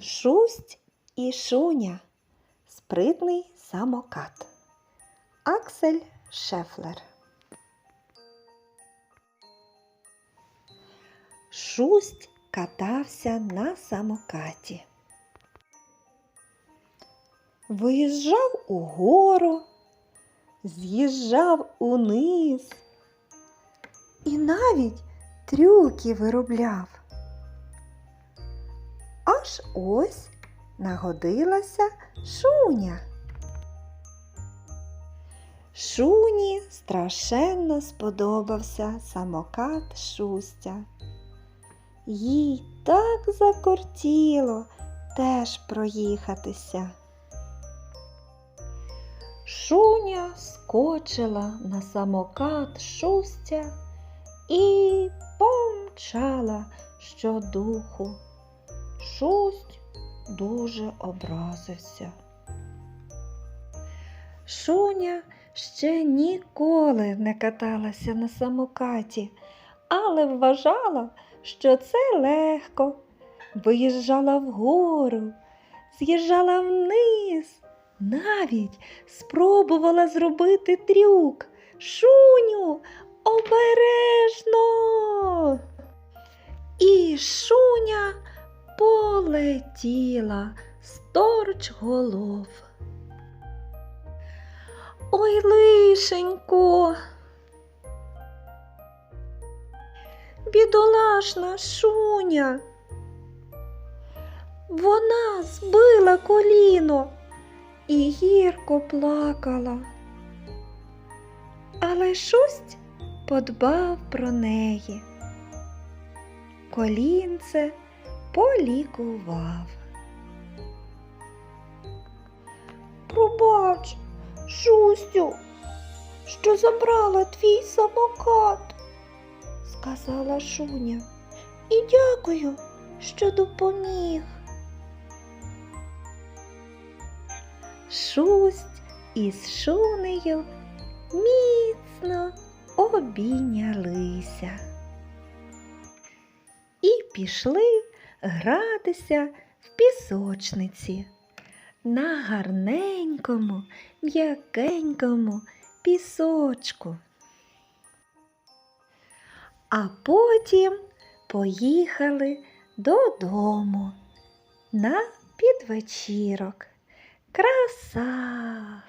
Шусть і шуня. Спритний самокат. Аксель Шефлер. Шусть катався на самокаті. Виїжджав угору, з'їжджав униз і навіть трюки виробляв. Аж ось нагодилася шуня. Шуні страшенно сподобався самокат Шустя. Їй так закортіло теж проїхатися. Шуня скочила на самокат Шустя і помчала щодуху. Шусть дуже образився. Шуня ще ніколи не каталася на самокаті, але вважала, що це легко. Виїжджала вгору, з'їжджала вниз, навіть спробувала зробити трюк. Шуню, обережно. І шуня полетіла сторч голов. Ой, лишенько. Бідолашна шуня. Вона збила коліно і гірко плакала. Але шусть подбав про неї. Колінце полікував. Пробач, Шустю, що забрала твій самокат, сказала Шуня. І дякую, що допоміг. Шусть із шунею міцно обійнялися і пішли гратися в пісочниці на гарненькому, м'якенькому пісочку. А потім поїхали додому на підвечірок. Краса!